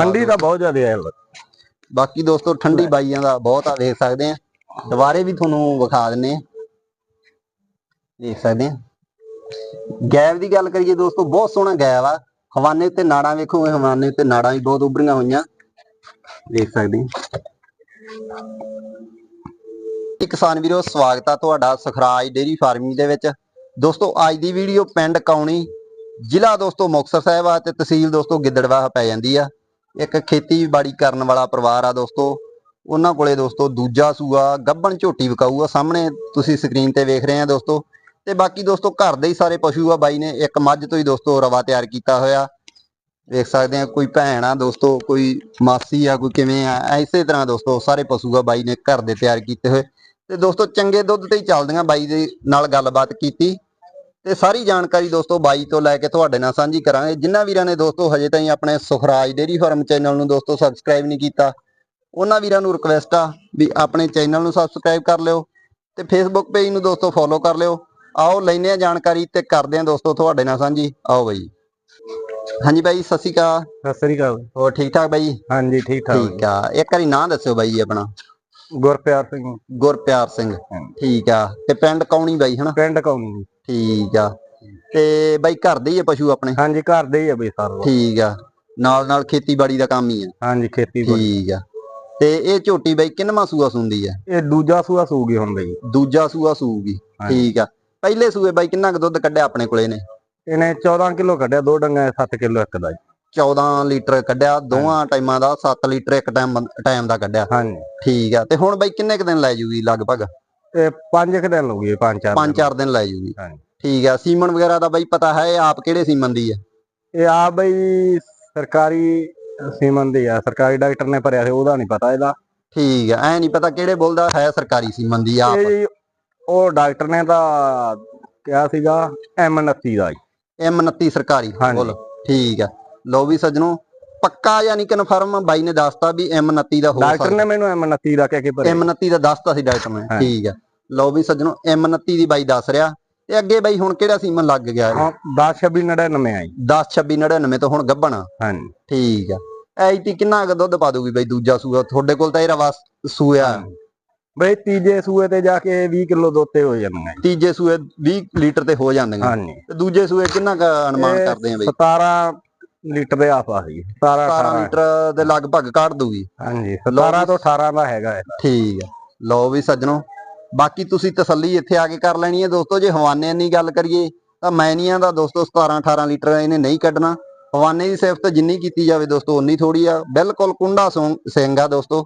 ਠੰਡੀ ਤਾਂ ਬਹੁਤ ਜ਼ਿਆਦਾ ਹੈ ਬਾਕੀ ਦੋਸਤੋ ਠੰਡੀ ਬਾਈਆਂ ਦਾ ਬਹੁਤ ਆ ਦੇਖ ਸਕਦੇ ਆ। ਦੁਬਾਰੇ ਵੀ ਤੁਹਾਨੂੰ ਵਿਖਾ ਦਿੰਨੇ ਆ। ਦੇਖ ਸਕਦੇ ਆ। ਗੈਬ ਦੀ ਗੱਲ ਕਰੀਏ ਦੋਸਤੋ ਬਹੁਤ ਸੋਹਣਾ ਗੈਬ ਆ। ਹਵਾਨੇ ਉੱਤੇ ਨਾੜਾਂ ਵੇਖੋ ਹਵਾਨੇ ਉੱਤੇ ਨਾੜਾਂ ਵੀ ਬਹੁਤ ਉੱਭਰੀਆਂ ਹੋਈਆਂ। ਦੇਖ ਸਕਦੇ ਆ। ਕਿਸਾਨ ਵੀਰੋ ਸਵਾਗਤ ਆ ਤੁਹਾਡਾ ਸਖਰਾਜ ਡੇਰੀ ਫਾਰਮਿੰਗ ਦੇ ਵਿੱਚ। ਦੋਸਤੋ ਅੱਜ ਦੀ ਵੀਡੀਓ ਪਿੰਡ ਕੌਣੀ ਜ਼ਿਲ੍ਹਾ ਦੋਸਤੋ ਮੁਕਤਸਰ ਸਾਹਿਬ ਆ ਤੇ ਤਹਿਸੀਲ ਦੋਸਤੋ ਗਿੱਦੜਵਾਹ ਪੈ ਜਾਂਦੀ ਆ। ਇੱਕ ਖੇਤੀਬਾੜੀ ਕਰਨ ਵਾਲਾ ਪਰਿਵਾਰ ਆ ਦੋਸਤੋ, ਉਹਨਾਂ ਕੋਲੇ ਦੋਸਤੋ ਦੂਜਾ ਸੂਆ ਗੱਬਣ ਝੋਟੀ ਵਿਕਾਊ ਆ ਸਾਹਮਣੇ ਤੁਸੀਂ ਸਕਰੀਨ ਤੇ ਵੇਖ ਰਹੇ ਆ ਦੋਸਤੋ। ਤੇ ਬਾਕੀ ਦੋਸਤੋ ਘਰ ਦੇ ਹੀ ਸਾਰੇ ਪਸ਼ੂ ਆ ਬਾਈ ਨੇ, ਇੱਕ ਮੱਝ ਤੋਂ ਹੀ ਦੋਸਤੋ ਰਵਾ ਤਿਆਰ ਕੀਤਾ ਹੋਇਆ। ਵੇਖ ਸਕਦੇ ਆ ਕੋਈ ਭੈਣ ਆ ਦੋਸਤੋ, ਕੋਈ ਮਾਸੀ ਆ, ਕੋਈ ਕਿਵੇਂ ਆ, ਐਸੇ ਤਰ੍ਹਾਂ ਦੋਸਤੋ ਸਾਰੇ ਪਸ਼ੂ ਆ ਬਾਈ ਨੇ ਘਰ ਦੇ ਤਿਆਰ ਕੀਤੇ ਹੋਏ। ਤੇ ਦੋਸਤੋ ਚੰਗੇ ਦੁੱਧ ਤੇ ਹੀ ਚੱਲਦੀਆਂ ਬਾਈ ਦੇ ਨਾਲ ਗੱਲਬਾਤ ਕੀਤੀ। ਤੇ ਸਾਰੀ ਜਾਣਕਾਰੀ ਦੋਸਤੋ ਬਾਈ ਤੋਂ ਲੈ ਕੇ ਤੁਹਾਡੇ ਨਾਲ ਸਾਂਝੀ ਕਰਾਂਗੇ। ਜਿਨ੍ਹਾਂ ਵੀਰਾਂ ਨੇ ਦੋਸਤੋ ਹਜੇ ਤਾਈਂ ਆਪਣੇ ਸੁਖਰਾਜ ਡੇਰੀ ਫਾਰਮ ਚੈਨਲ ਨੂੰ ਦੋਸਤੋ ਸਬਸਕ੍ਰਾਈਬ ਨਹੀਂ ਕੀਤਾ ਉਹਨਾਂ ਵੀਰਾਂ ਨੂੰ ਰਿਕਵੈਸਟ ਆ ਵੀ ਆਪਣੇ ਚੈਨਲ ਨੂੰ ਸਬਸਕ੍ਰਾਈਬ ਕਰ ਲਿਓ ਤੇ ਫੇਸਬੁੱਕ ਪੇਜ ਨੂੰ ਦੋਸਤੋ ਫੋਲੋ ਕਰ ਲਿਓ। ਆਓ ਲੈਨੇ ਆ ਜਾਣਕਾਰੀ ਤੇ ਕਰਦੇ ਆ ਦੋਸਤੋ ਤੁਹਾਡੇ ਨਾਲ ਸਾਂਝੀ। ਆਓ ਬਾਈ। ਹਾਂਜੀ ਬਾਈ ਸਤਿ ਸ਼੍ਰੀ ਅਕਾਲ। ਸਤਿ ਸ੍ਰੀ ਅਕਾਲ। ਹੋਰ ਠੀਕ ਠਾਕ ਬਾਈ? ਹਾਂਜੀ ਠੀਕ ਠਾਕ। ਠੀਕ ਆ। ਇੱਕ ਵਾਰੀ ਨਾਂ ਦੱਸਿਓ ਬਾਈ ਆਪਣਾ। ਗੁਰਪਿਆਰ ਸਿੰਘ। ਗੁਰਪਿਆਰ ਸਿੰਘ। ਠੀਕ ਆ। ਤੇ ਪਿੰਡ ਕੌਣੀ ਬਾਈ ਹਨਾ? ਪਿੰਡ ਕੌਣੀ ਠੀਕ ਆ। ਤੇ ਬਾਈ ਘਰ ਦੇ ਹੀ ਆ ਪਸ਼ੂ ਆਪਣੇ? ਹਾਂਜੀ ਘਰ ਦੇ ਹੀ ਆ ਬਈ ਸਾਰਾ। ਠੀਕ ਆ। ਨਾਲ ਨਾਲ ਖੇਤੀਬਾੜੀ ਦਾ ਕੰਮ ਹੀ ਆ। ਹਾਂਜੀ ਖੇਤੀ ਠੀਕ ਆ। ਤੇ ਇਹ ਝੋਟੀ ਬਾਈ ਕਿੰਨਵਾਂ ਸੂਆ ਸੁੰਦੀ ਆ? ਇਹ ਦੂਜਾ ਸੂਆ ਸੂਗੀ ਹੁਣ ਬਈ। ਦੂਜਾ ਸੂਆ ਸੂਗੀ। ਠੀਕ ਆ। ਪਹਿਲੇ ਸੂਏ ਬਾਈ ਕਿੰਨਾ ਕੁ ਦੁੱਧ ਕੱਢਿਆ ਆਪਣੇ ਕੋਲੇ ਨੇ ਇਹਨੇ 14 ਕਿਲੋ ਕੱਢਿਆ ਦੋ ਡੰਗਾ 7 ਕਿਲੋ ਇੱਕ ਦਾ ਜੀ। 14 ਲੀਟਰ ਕੱਢਿਆ ਦੋਵਾਂ ਟਾਈਮਾਂ ਦਾ 7 ਲੀਟਰ ਇੱਕ ਟਾਈਮ ਟਾਈਮ ਦਾ ਕੱਢਿਆ। ਹਾਂਜੀ। ਠੀਕ ਆ। ਤੇ ਹੁਣ ਬਾਈ ਕਿੰਨੇ ਕੁ ਦਿਨ ਲੈ ਜੂਗੀ ਲਗਭਗ? ਤੇ ਪੰਜ ਕੁ ਦਿਨ ਹੋ ਗਏ ਪੰਜ ਚਾਰ ਪੰਜ ਦਿਨ। ਚਾਰ ਦਿਨ ਲੈ ਜੂਗੀ ਹਾਂਜੀ। ਠੀਕ ਆ ਸੀਮਨ ਵਗੈਰਾ ਦਾ ਬਾਈ ਪਤਾ ਹੈ ਇਹ ਆਪ ਕਿਹੜੇ ਸੀਮਨ ਦੀ ਆ ਇਹ ਆ ਬਈ ਸਰਕਾਰੀ ਸੀਮਨ ਦੀ ਆ ਸਰਕਾਰੀ ਡਾਕਟਰ ਨੇ ਭਰਿਆ ਸੀ ਉਹਦਾ ਨਹੀਂ ਪਤਾ ਇਹਦਾ ਠੀਕ ਆ ਐ ਨਹੀਂ ਪਤਾ ਕਿਹੜੇ ਬੁੱਲ ਦਾ ਹੈ ਸਰਕਾਰੀ ਸੀਮਨ ਦੀ ਆਪ ਇਹ ਜੀ ਉਹ ਡਾਕਟਰ ਨੇ ਤਾਂ ਕਿਹਾ ਸੀਗਾ M29 ਦਾ ਜੀ M29 ਸਰਕਾਰੀ ਹਾਂਜੀ। ਬੁੱਲ ਠੀਕ ਆ ਲਓ ਵੀ ਸੱਜਣੋ ਪੱਕਾ ਯਾਨੀ ਕਨਫਰਮ ਬਾਈ ਨੇ ਦੱਸਤਾ ਵੀ M29 ਦਾ ਹੋ ਡਾਕਟਰ ਨੇ ਮੈਨੂੰ M29 ਦਾ ਕਹਿ ਕੇ ਭਰਿਆ M29 ਦਾ ਦੱਸਤਾ ਸੀ ਡਾਕਟਰ ਨੇ ਹਾਂ। ਠੀਕ ਆ। ਲਓ ਵੀ ਸੱਜਣੋ M29 ਦੀ ਬਾਈ ਦੱਸ ਰਿਹਾ। ਤੇ ਅੱਗੇ ਬਾਈ ਹੁਣ ਕਿਹੜਾ ਸੀਮਨ ਲੱਗ ਗਿਆ। ਹੈ ਹਾਂ 10 26 99 ਆ ਜੀ। 10 26 99 ਤੋਂ ਹੁਣ ਗੱਬਣਾ ਹਾਂਜੀ। ਠੀਕ ਆ। ਐਤੀ ਕਿੰਨਾ ਕੁ ਦੁੱਧ ਪਾ ਦੂਗੀ ਬਾਈ ਦੂਜਾ ਸੂਆ? ਤੁਹਾਡੇ ਕੋਲ ਤਾਂ ਇਹ ਰਵਾ ਸੂਆ। ਬਈ ਤੀਜੇ ਸੂਏ ਤੇ ਜਾ ਕੇ 20 ਕਿਲੋ ਦੋਤੇ ਹੋ ਜਾਂਦੇ ਜੀ। ਤੀਜੇ ਸੂਏ 20 ਲੀਟਰ ਤੇ ਹੋ ਜਾਂਦੀਆਂ। ਤੇ ਦੂਜੇ ਸੂਏ ਕਿੰਨਾ ਕੁ ਅਨੁਮਾਨ ਕਰਦੇ ਆ ਬਾਈ? 17 ਲੀਟਰ ਦੇ ਆਸ-ਪਾਸ ਜੀ। 17 17 18 ਲੀਟਰ ਦੇ ਲਗਭਗ ਕੱਢ ਦੂਗੀ ਹਾਂਜੀ 17 ਤੋਂ 18 ਦਾ ਹੈਗਾ ਇਹ। ਠੀਕ ਆ। ਲਓ ਵੀ ਸੱਜਣੋ ਬਾਕੀ ਤੁਸੀਂ ਤਸੱਲੀ ਇੱਥੇ ਆ ਕੇ ਕਰ ਲੈਣੀ ਹੈ। ਦੋਸਤੋ ਜੇ ਹਵਾਨੇ ਦੀ ਗੱਲ ਕਰੀਏ ਤਾਂ ਮੈਨੀਆਂ ਦਾ ਦੋਸਤੋ 17 18 ਲੀਟਰ ਇਹਨੇ ਨਹੀਂ ਕੱਢਣਾ। ਹਵਾਨੇ ਦੀ ਸਿਫਤ ਜਿੰਨੀ ਕੀਤੀ ਜਾਵੇ ਦੋਸਤੋ ਉਨੀ ਥੋੜੀ ਆ। ਬਿਲਕੁਲ ਕੁੰਡਾ ਸਿੰਘ ਆ ਦੋਸਤੋ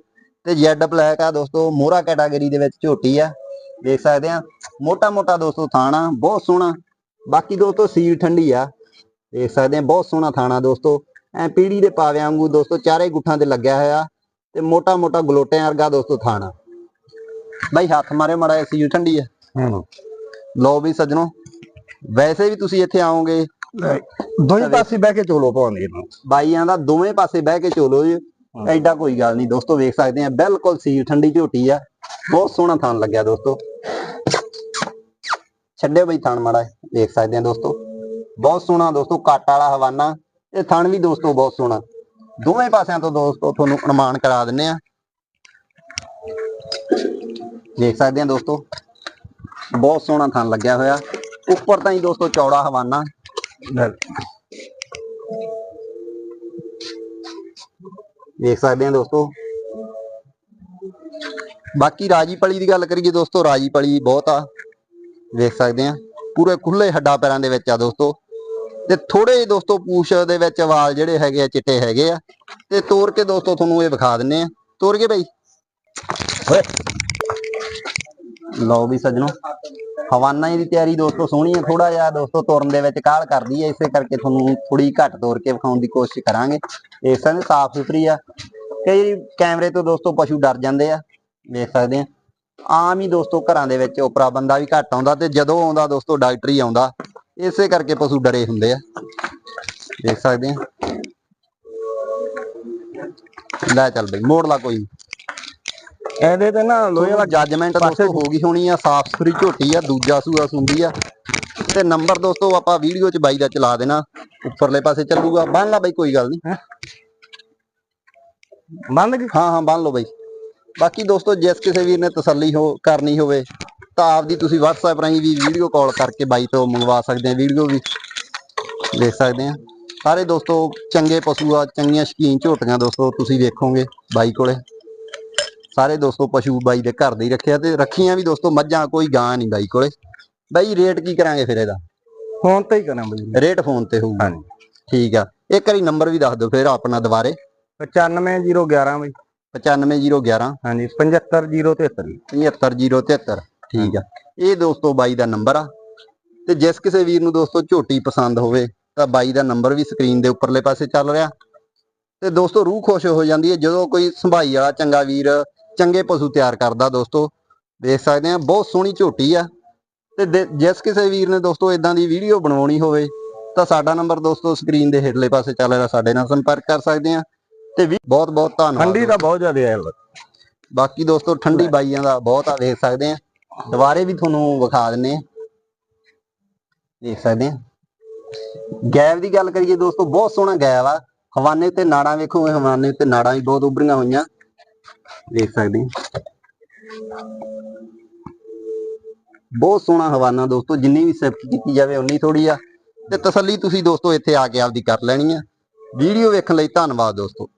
ਤੇ ਜੈਡ ਬਲੈਕ ਆ ਦੋਸਤੋ ਮੋਹਰਾ ਕੈਟਾਗਰੀ ਦੇ ਵਿੱਚ ਝੋਟੀ ਆ। ਦੇਖ ਸਕਦੇ ਆ ਮੋਟਾ ਮੋਟਾ ਦੋਸਤੋ ਥਾਣਾ ਬਹੁਤ ਸੋਹਣਾ। ਬਾਕੀ ਦੋਸਤੋ ਸੀਲ ਠੰਡੀ ਆ। ਦੇਖ ਸਕਦੇ ਆ ਬਹੁਤ ਸੋਹਣਾ ਥਾਣਾ ਦੋਸਤੋ। ਐ ਪੀੜੀ ਦੇ ਪਾਵਿਆਂ ਵਾਂਗੂ ਦੋਸਤੋ ਚਾਰੇ ਗੁੱਠਾਂ ਤੇ ਲੱਗਿਆ ਹੋਇਆ ਤੇ ਮੋਟਾ ਮੋਟਾ ਗਲੋਟਿਆਂ ਵਰਗਾ ਦੋਸਤੋ ਥਾਣਾ। ਬਾਈ ਹੱਥ ਮਾਰੇ ਮੜਾ ਸੀਲ ਠੰਡੀ ਆ। ਲਓ ਵੀ ਸੱਜਣੋ ਵੈਸੇ ਵੀ ਤੁਸੀਂ ਇੱਥੇ ਆਓਗੇ। ਦੋਈ ਪਾਸੇ ਬਹਿ ਕੇ ਚੋਲੋ ਪਾਉਂਦੇ ਇਹਨੂੰ ਬਾਈਆਂ ਦਾ ਦੋਵੇਂ ਪਾਸੇ ਬਹਿ ਕੇ ਚੋਲੋ ਜੀ। ਐਡਾ ਕੋਈ ਗੱਲ ਨਹੀਂ ਦੋਸਤੋ ਵੇਖ ਸਕਦੇ ਆ ਬਿਲਕੁਲ ਸੀਲ ਠੰਡੀ ਝੋਟੀ ਆ। ਬਹੁਤ ਸੋਹਣਾ ਥਾਨ ਲੱਗਿਆ ਦੋਸਤੋ। ਛੱਡੇ ਬਈ ਥਾਨ ਮਾੜਾ ਵੇਖ ਸਕਦੇ ਆ ਦੋਸਤੋ। ਬਹੁਤ ਸੋਹਣਾ ਦੋਸਤੋ ਕੱਟ ਵਾਲਾ ਹਵਾਨਾ। ਇਹ ਥਣ ਵੀ ਦੋਸਤੋ ਬਹੁਤ ਸੋਹਣਾ। ਦੋਵੇਂ ਪਾਸਿਆਂ ਤੋਂ ਦੋਸਤੋ ਤੁਹਾਨੂੰ ਅਨੁਮਾਨ ਕਰਾ ਦਿੰਨੇ ਆ। ਦੇਖ ਸਕਦੇ ਆ ਦੋਸਤੋ, ਬਹੁਤ ਸੋਹਣਾ ਥਣ ਲੱਗਿਆ ਹੋਇਆ। ਉੱਪਰ ਤਾਂ ਹੀ ਦੋਸਤੋ ਚੌੜਾ ਹਵਾਨਾ। ਦੇਖ ਸਕਦੇ ਆ ਦੋਸਤੋ। ਬਾਕੀ ਰਾਜੀ ਪਲੀ ਦੀ ਗੱਲ ਕਰੀਏ ਦੋਸਤੋ ਰਾਜੀ ਪਲੀ ਬਹੁਤ ਆ। ਦੇਖ ਸਕਦੇ ਆ। ਪੂਰੇ ਖੁੱਲੇ ਹੱਡਾ ਪੈਰਾਂ ਦੇ ਵਿੱਚ ਆ ਦੋਸਤੋ। ਤੇ ਥੋੜੇ ਜਿਹੇ ਦੋਸਤੋ ਪੂਛ ਦੇ ਵਿੱਚ ਵਾਲ ਜਿਹੜੇ ਹੈਗੇ ਆ, ਚਿੱਟੇ ਹੈਗੇ ਆ। ਤੇ ਤੋੜ ਕੇ ਦੋਸਤੋ ਤੁਹਾਨੂੰ ਇਹ ਵਿਖਾ ਦਿੰਨੇ ਆ। ਤੋੜ ਕੇ ਬਈ। ਓਏ। ਲਓ ਵੀ ਸੱਜਣੋ। ਹਵਾਨਾ ਦੀ ਤਿਆਰੀ ਦੋਸਤੋ ਸੋਹਣੀ ਹੈ ਥੋੜਾ ਜਿਹਾ ਦੋਸਤੋ ਤੁਰਨ ਦੇ ਵਿੱਚ ਕਾਹਲ ਕਰਦੀ ਹੈ ਇਸੇ ਕਰਕੇ ਤੁਹਾਨੂੰ ਥੋੜੀ ਘੱਟ ਤੋਰ ਕੇ ਵਿਖਾਉਣ ਦੀ ਕੋਸ਼ਿਸ਼ ਕਰਾਂਗੇ। ਇਸ ਤਰ੍ਹਾਂ ਸਾਫ਼ ਸੁਥਰੀ ਆ। ਕਈ ਕੈਮਰੇ ਤੋਂ ਦੋਸਤੋ ਪਸ਼ੂ ਡਰ ਜਾਂਦੇ ਆ। ਦੇਖ ਸਕਦੇ ਆ। ਆਮ ਹੀ ਦੋਸਤੋ ਘਰਾਂ ਦੇ ਵਿੱਚ ਉਪਰਾ ਬੰਦਾ ਵੀ ਘੱਟ ਆਉਂਦਾ ਤੇ ਜਦੋਂ ਆਉਂਦਾ ਦੋਸਤੋ ਡਾਕਟਰ ਹੀ ਆਉਂਦਾ। ਇਸੇ ਕਰਕੇ ਪਸ਼ੂ ਡਰੇ ਹੁੰਦੇ ਆ। ਦੇਖ ਸਕਦੇ ਆ। ਲੈ ਚੱਲ ਬਈ ਮੋੜ ਲਾ ਕੋਈ। ਇਹਦੇ ਤੇ ਨਾ ਲੋਹੇ ਦਾ ਜੱਜਮੈਂਟ ਦੋਸਤੋ ਹੋ ਗਈ ਹੋਣੀ ਆ ਸਾਫ਼ ਸੁਥਰੀ ਝੋਟੀ ਆ ਦੂਜਾ ਸੂਆ ਸੁੰਦੀ ਆ। ਤੇ ਨੰਬਰ ਦੋਸਤੋ ਆਪਾਂ ਵੀਡੀਓ 'ਚ ਬਾਈ ਦਾ ਚਲਾ ਦੇਣਾ। ਉੱਪਰਲੇ ਪਾਸੇ ਚੱਲੂਗਾ। ਬੰਨ ਲਾ ਬਾਈ ਕੋਈ ਗੱਲ ਨਹੀਂ ਗਈ ਹਾਂ ਹਾਂ ਬੰਨ ਲਓ ਬਾਈ। ਬਾਕੀ ਦੋਸਤੋ ਜਿਸ ਕਿਸੇ ਵੀਰ ਨੇ ਤਸੱਲੀ ਹੋ ਕਰਨੀ ਹੋਵੇ ਤਾਂ ਆਪਦੀ ਤੁਸੀਂ WhatsApp ਰਾਹੀਂ ਵੀ ਵੀਡੀਓ ਕਾਲ ਕਰਕੇ ਬਾਈ ਤੋਂ ਮੰਗਵਾ ਸਕਦੇ ਆ ਵੀਡੀਓ ਵੀ ਦੇਖ ਸਕਦੇ ਆ। ਸਾਰੇ ਦੋਸਤੋ ਚੰਗੇ ਪਸ਼ੂ ਆ ਚੰਗੀਆਂ ਸ਼ਕੀਨ ਝੋਟੀਆਂ ਦੋਸਤੋ ਤੁਸੀਂ ਵੇਖੋਗੇ ਬਾਈ ਕੋਲੇ। ਸਾਰੇ ਦੋਸਤੋ ਪਸ਼ੂ ਬਾਈ ਦੇ ਘਰ ਦੇ ਹੀ ਰੱਖਿਆ ਤੇ ਰੱਖੀਆਂ ਵੀ ਦੋਸਤੋ ਮੱਝਾਂ ਕੋਈ ਗਾਂ ਨਹੀਂ ਬਾਈ ਕੋਲੇ। ਬਾਈ ਰੇਟ ਕੀ ਕਰਾਂਗੇ ਫਿਰ ਇਹਦਾ? ਫੋਨ ਤੇ ਹੀ ਕਰਾਂ ਬਈ। ਰੇਟ ਫੋਨ ਤੇ ਹੋਊਗਾ। ਹਾਂਜੀ। ਠੀਕ ਆ। ਇੱਕ ਵਾਰੀ ਨੰਬਰ ਵੀ ਦੱਸ ਦਿਓ ਫਿਰ ਆਪਣਾ ਦੁਬਾਰੇ। 95011 ਬਈ। 95011 ਹਾਂਜੀ 75073 75073 ਠੀਕ ਆ। ਇਹ ਦੋਸਤੋ ਬਾਈ ਦਾ ਨੰਬਰ ਆ। ਤੇ ਜਿਸ ਕਿਸੇ ਵੀਰ ਨੂੰ ਦੋਸਤੋ ਝੋਟੀ ਪਸੰਦ ਹੋਵੇ ਤਾਂ ਬਾਈ ਦਾ ਨੰਬਰ ਵੀ ਸਕਰੀਨ ਦੇ ਉੱਪਰਲੇ ਪਾਸੇ ਚੱਲ ਰਿਹਾ। ਤੇ ਦੋਸਤੋ ਰੂਹ ਖੁਸ਼ ਹੋ ਜਾਂਦੀ ਹੈ ਜਦੋਂ ਕੋਈ ਸੰਭਾਈ ਵਾਲਾ ਚੰਗਾ ਵੀਰ ਚੰਗੇ ਪਸ਼ੂ ਤਿਆਰ ਕਰਦਾ ਦੋਸਤੋ। ਦੇਖ ਸਕਦੇ ਆ ਬਹੁਤ ਸੋਹਣੀ ਝੋਟੀ ਆ। ਤੇ ਦੇ- ਜਿਸ ਕਿਸੇ ਵੀਰ ਨੇ ਦੋਸਤੋ ਇਦਾਂ ਦੀ ਵੀਡੀਓ ਬਣਾਉਣੀ ਹੋਵੇ ਤਾਂ ਸਾਡਾ ਨੰਬਰ ਦੋਸਤੋ ਸਕਰੀਨ ਦੇ ਹੇਠਲੇ ਪਾਸੇ ਚੱਲ ਰਿਹਾ। ਸਾਡੇ ਨਾਲ ਸੰਪਰਕ ਕਰ ਸਕਦੇ ਆ ਤੇ ਵੀ ਬਹੁਤ ਬਹੁਤ ਧੰਨਵਾਦ ਠੰਡੀ ਤਾਂ ਬਹੁਤ ਜ਼ਿਆਦਾ ਹੈ। ਬਾਕੀ ਦੋਸਤੋ ਠੰਡੀ ਬਾਈਆਂ ਦਾ ਬਹੁਤ ਆ ਦੇਖ ਸਕਦੇ ਆ ਦੁਬਾਰੇ ਵੀ ਤੁਹਾਨੂੰ ਵਿਖਾ ਦਿੰਨੇ ਦੇਖ ਸਕਦੇ ਆ ਗੈਬ ਦੀ ਗੱਲ ਕਰੀਏ ਦੋਸਤੋ, ਬਹੁਤ ਸੋਹਣਾ ਗੈਬ ਆ। ਹਵਾਨੇ ਤੇ ਨਾੜਾਂ ਵੇਖੋ, ਇਹ ਹਵਾਨੇ ਤੇ ਨਾੜਾਂ ਵੀ ਬਹੁਤ ਉਭਰੀਆਂ ਹੋਈਆਂ। ਦੇਖ ਸਕਦੇ ਆ ਬਹੁਤ ਸੋਹਣਾ ਹਵਾਨਾ ਦੋਸਤੋ, ਜਿੰਨੀ ਵੀ ਸਿਫਤ ਕੀਤੀ ਜਾਵੇ ਉਨੀ ਥੋੜੀ ਆ। ਤੇ ਤਸੱਲੀ ਤੁਸੀਂ ਦੋਸਤੋ ਇੱਥੇ ਆ ਕੇ ਆਪਦੀ ਕਰ ਲੈਣੀ ਆ। ਵੀਡੀਓ ਵੇਖਣ ਲਈ ਧੰਨਵਾਦ ਦੋਸਤੋ।